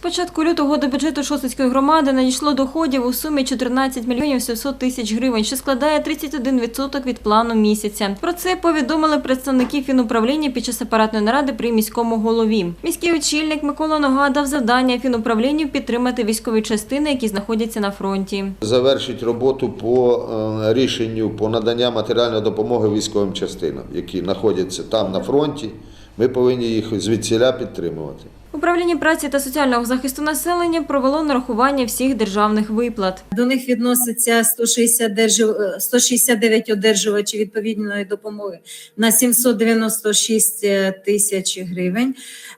початку лютого до бюджету Шосицької громади надійшло доходів у сумі 14 мільйонів 700 тисяч гривень, що складає 31% від плану місяця. Про це повідомили представники фінуправління під час апаратної наради при міському голові. Міський очільник Микола Нога дав завдання фінуправлінню підтримати військові частини, які знаходяться на фронті. Завершить роботу по е, рішенню по надання матеріальної допомоги військовим частинам, які знаходяться там на фронті. Ми повинні їх звідсіля підтримувати. Управління праці та соціального захисту населення провело нарахування всіх державних виплат. До них відноситься 160 держав... е, 169 одержувачів відповідної допомоги на 796 тисяч гривень.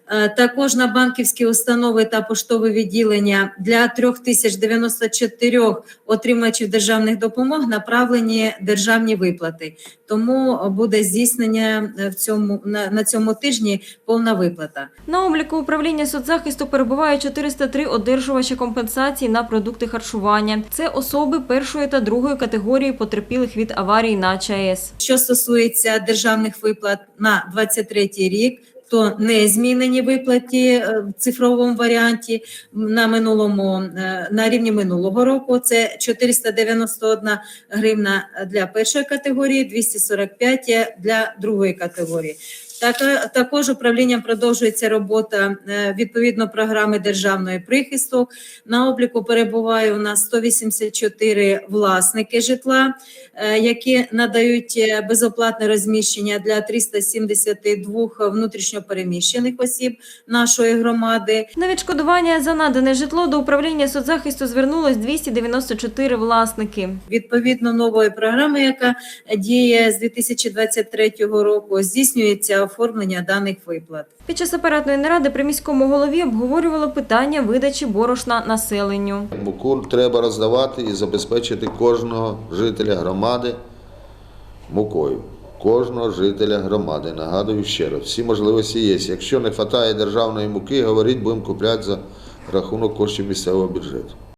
Е, Також на банківські установи та поштове відділення для 3094 отримувачів державних допомог направлені державні виплати. Тому буде здійснення е, в цьому на, на цьому тижні повна виплата. На обліку управління соцзахисту перебуває 403 одержувачі компенсації на продукти харчування. Це особи першої та другої категорії потерпілих від аварій на ЧАЕС. Що стосується державних виплат на 23 рік, то не змінені виплаті е, в цифровому варіанті на минулому е, на рівні минулого року. Це 491 гривна для першої категорії, 245 є для другої категорії. Так, також управлінням продовжується робота е, відповідно програми державної прихисту. На обліку перебуває у нас 184 власники житла, е, які надають е, безоплатне розміщення для 372 внутрішньопереміщених осіб нашої громади. На відшкодування за надане житло до управління соцзахисту звернулось 294 власники. Відповідно нової програми, яка діє з 2023 року, здійснюється оформлення даних виплат. Під час апаратної наради при міському голові обговорювало питання видачі борошна населенню. Муку треба роздавати і забезпечити кожного жителя громади мукою. Кожного жителя громади. Нагадую ще раз, всі можливості є. Якщо не вистачає державної муки, говоріть, будемо купляти за рахунок коштів місцевого бюджету.